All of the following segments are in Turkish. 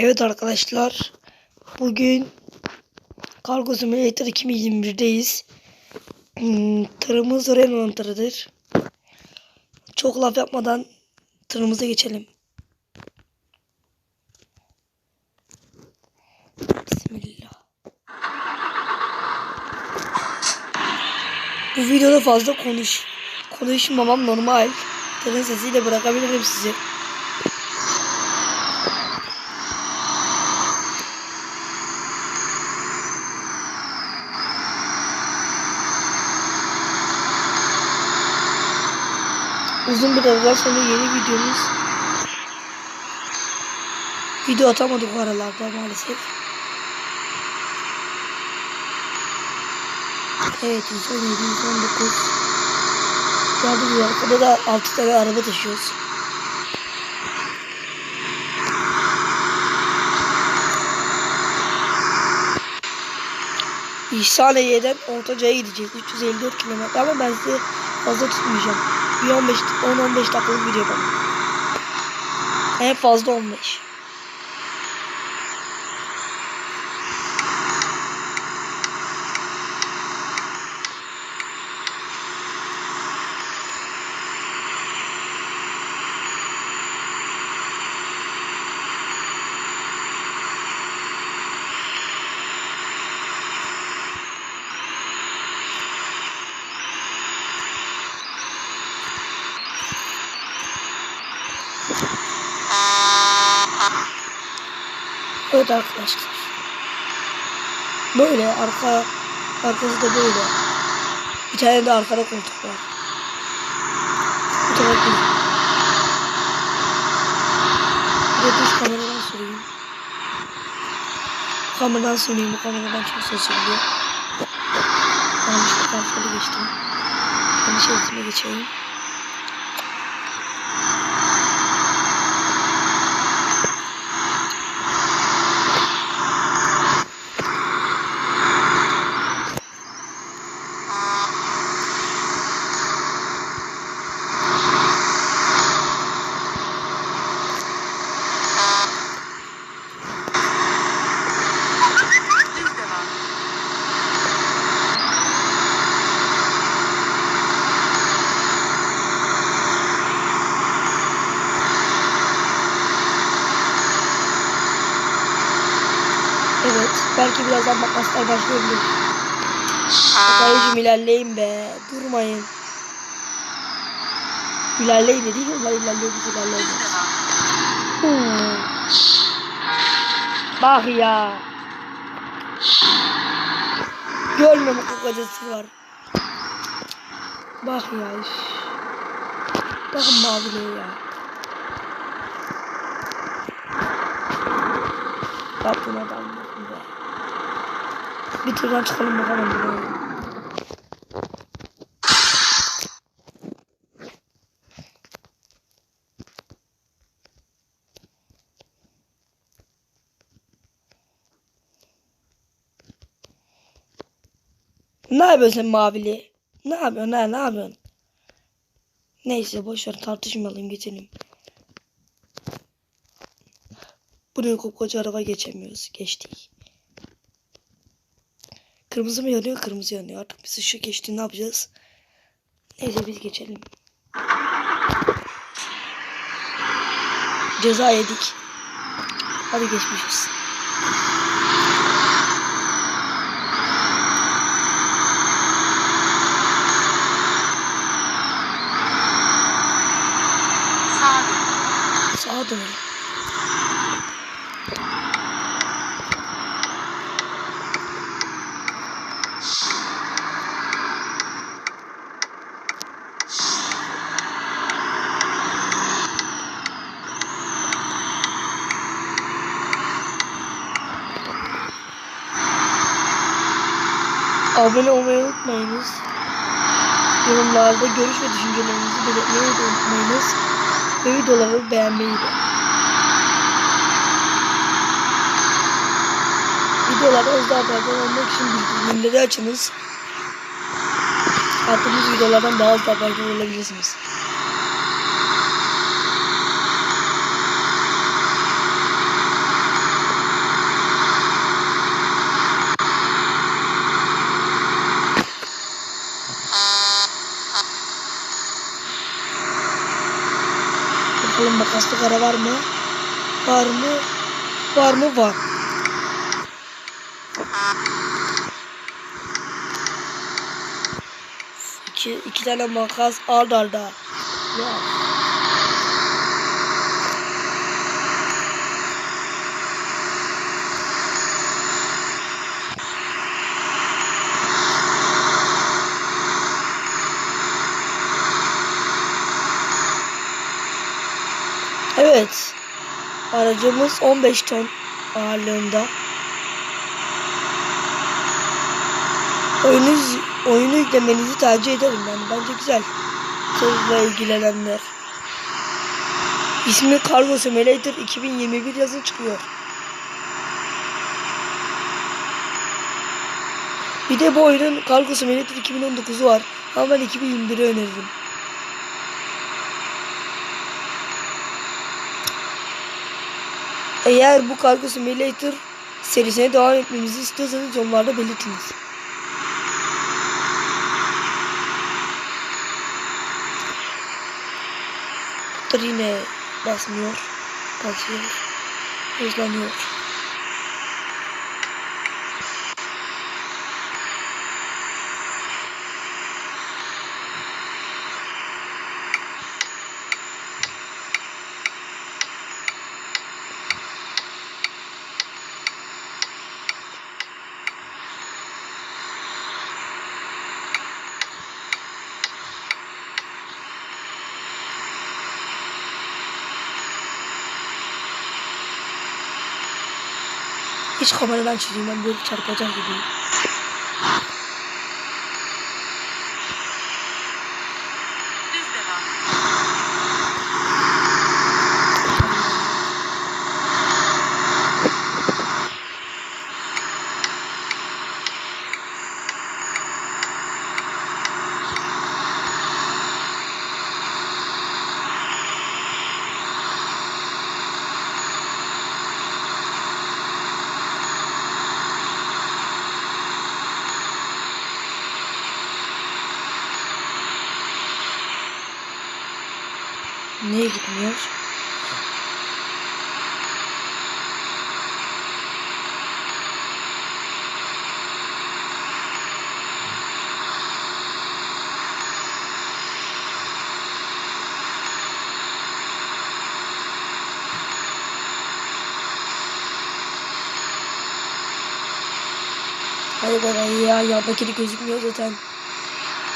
Evet arkadaşlar. Bugün Kargo Simulator 2021'deyiz. Hmm, tırımız Renault'un tırıdır. Çok laf yapmadan tırımıza geçelim. Bismillah. Bu videoda fazla konuş konuşmamam normal. Tırın sesiyle bırakabilirim sizi. Uzun bir aradan sonra yeni videomuz. Video atamadık bu aralarda maalesef. Evet 117, 119. Gördüğünüz arkada da 6 tane araba taşıyoruz. İhsaniye'den Ortaca'ya gideceğiz. 354 kilometre ama ben size fazla tutmayacağım. Bir 15 10-15 dakikalık video yapalım. En fazla 15. Evet arkadaşlar. Böyle arka arkası da böyle. Bir tane de arkada koltuk var. Bu taraf değil. Bir de düz kameradan süreyim. Bu kameradan süreyim. Bu kameradan çok ses geliyor. Yanlışlıkla kontrolü geçtim. Yanlış eğitime geçeyim. Düz devam. Evet. Belki birazdan makaslar başlayabilir. Bakayıcım ilerleyin be. Durmayın. İlerleyin de değil mi? Onlar ilerliyor biz devam. Hmm. Bak ya. Görmeme kokacası var. Bak ya. Bakın maviliğe ya. Bak buna da bakın be. Bir turdan çıkalım bakalım buna. Ne yapıyorsun sen mavili? Ne yapıyorsun ha ne yapıyorsun? Neyse boşver tartışmayalım geçelim. Buraya kokoca araba geçemiyoruz. Geçtik. Kırmızı mı yanıyor? Kırmızı yanıyor. Artık biz ışık geçti ne yapacağız? Neyse biz geçelim. Ceza yedik. Hadi geçmişiz. Sağa dön. Sağa dön. Abone olmayı unutmayınız. Yorumlarda görüş ve düşüncelerinizi belirtmeyi de unutmayınız. Ve videoları beğenmeyi de. Videolara hızlı haberdar olmak için bildirimleri açınız. Attığımız videolardan daha hızlı haberdar olabilirsiniz. Makaslı kara var mı? Var mı? Var mı? Var. İki, iki tane makas ard arda. Ya. Evet. Aracımız 15 ton ağırlığında. Oyunu, oyunu yüklemenizi tercih ederim yani. Bence güzel. Tırla ilgilenenler. İsmi Cargo Simulator 2021 yazın çıkıyor. Bir de bu oyunun Cargo Simulator 2019'u var. Ama ben 2021'i öneririm. Eğer bu Cargo Simulator serisine devam etmemizi istiyorsanız yorumlarda belirtiniz. Dur yine basmıyor. Basıyor. Hızlanıyor. Hiç kameradan çizeyim ben böyle çarpacak gibiyim. Niye gitmiyor? Hadi bana ya yandakini gözükmüyor zaten.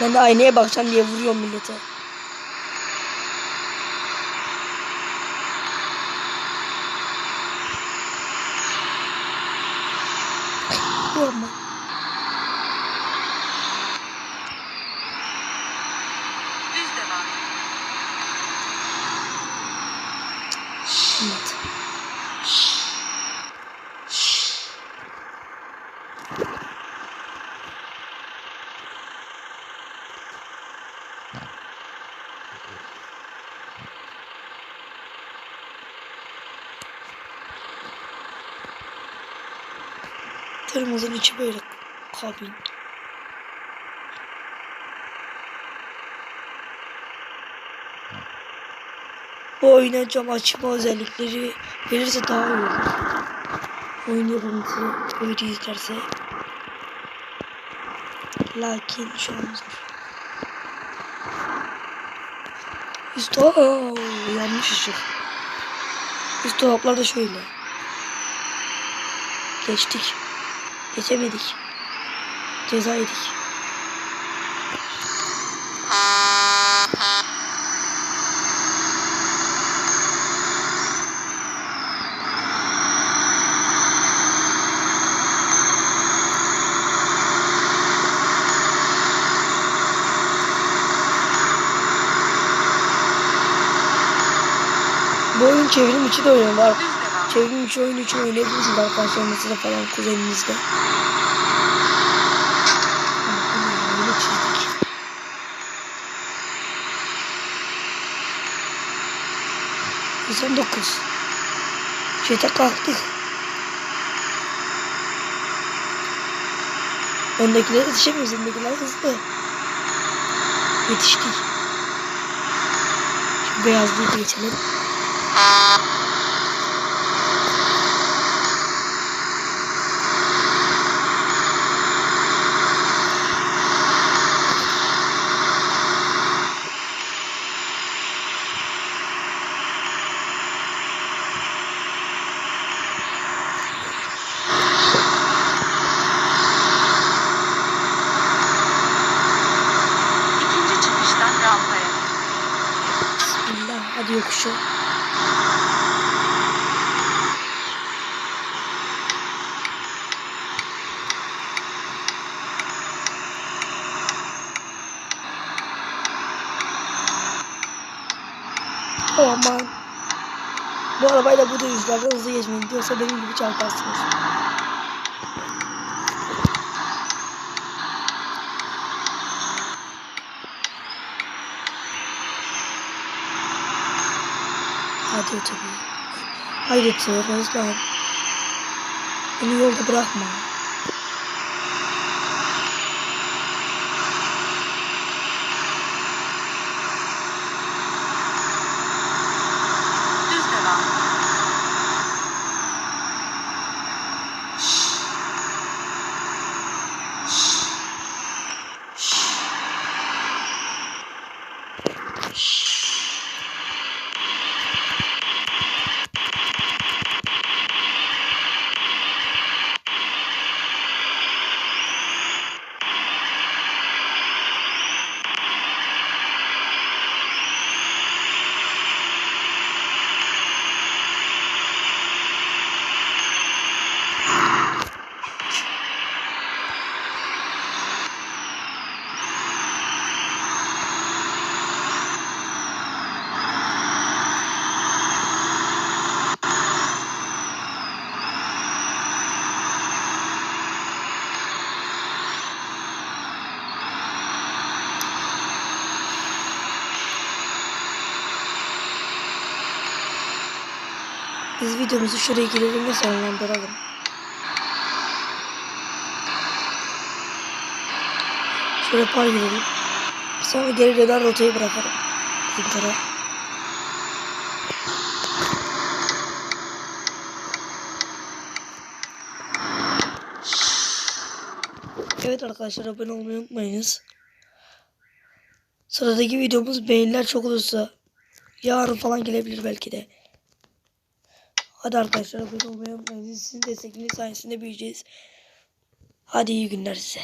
Ben de aynaya bakacağım diye vuruyorum millete. 过吗？Tırımızın içi böyle kabin. Bu oyuna cam açma özellikleri verirse daha iyi olur. Oyun yapımcısı bu videoyu izlerse. Lakin şu an zor. Üst Oo, yanlış ışık. Üst dolaplar da şöyle. Geçtik. Geçemedik. Ceza yedik. Bu oyun çevrim içi de devam. Çevrim içi oyun için oynayabilirsiniz arkadaşlarınızla falan kuzeninizle. 89 Jet'e kalktık. Öndekilere yetişemiyoruz. Öndekiler hızlı. Yetiştik. Şu beyazlığı geçelim. Hadi yokuşa. Oh, aman. Bu arabayla bu dövüşlerde hızlı geçmeyin diyorsa benim gibi çarparsınız. Hadi tabii. Haydi tır Özlem. Beni yolda bırakma. Biz videomuzu şuraya girelim ve sonlandıralım. Şöyle par girelim. Sonra geri döner rotayı bırakalım. Taraf. Evet arkadaşlar abone olmayı unutmayınız. Sıradaki videomuz beğeniler çok olursa yarın falan gelebilir belki de. Hadi arkadaşlar abone olmayı unutmayın. Sizin destekleriniz sayesinde büyüyeceğiz. Hadi iyi günler size.